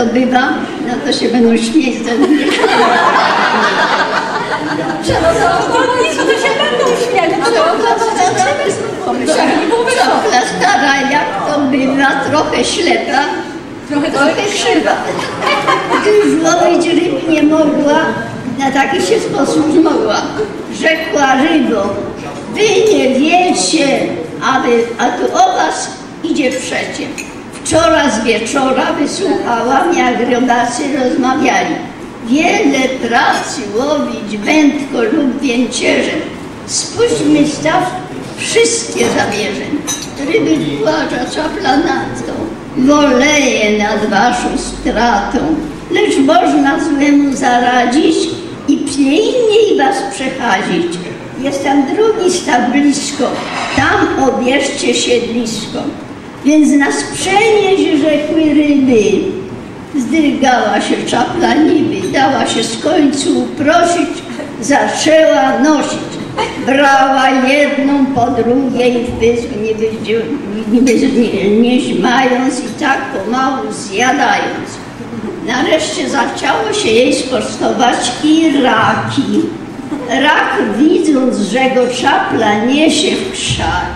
to bywa, no to się będą śmieć ze mnie. Nic, to się będą śmiać. Czapla stara, jak to bywa, trochę ślepa, Trochę trochę krzywa. Gdy już łowić ryb nie mogła, na taki się sposób zmogła. Rzekła rybom, wy nie wiecie, a, wy, a tu o was idzie przecie. Wczoraj z wieczora wysłuchałam, jak rybacy rozmawiali. Wiele pracy łowić wędko lub więcierzem. Spuśćmy staw, wszystkie zabierzem. Ryby płacza czapla na to, woleje nad waszą stratą. Lecz można złemu zaradzić i pilniej was przechadzić. Jest tam drugi staw blisko, tam obierzcie siedlisko. Więc nas przenieść rzekły ryby. Zdrygała się czapla niby, dała się z końcu uprosić, zaczęła nosić. Brała jedną po drugiej w pysk, niby, nie, i tak pomału zjadając. Nareszcie zachciało się jej spostować i raki. Rak widząc, że go czapla niesie w krzaki,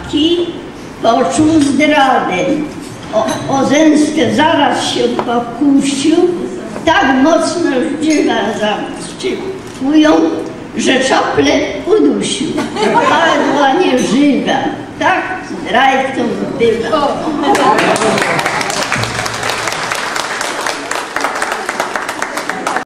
poczuł zdradę. O, o zaraz się pokusił, tak mocno żywa zamszczył, że czaple udusił. Padła nieżywa, tak zdrajcą bywa.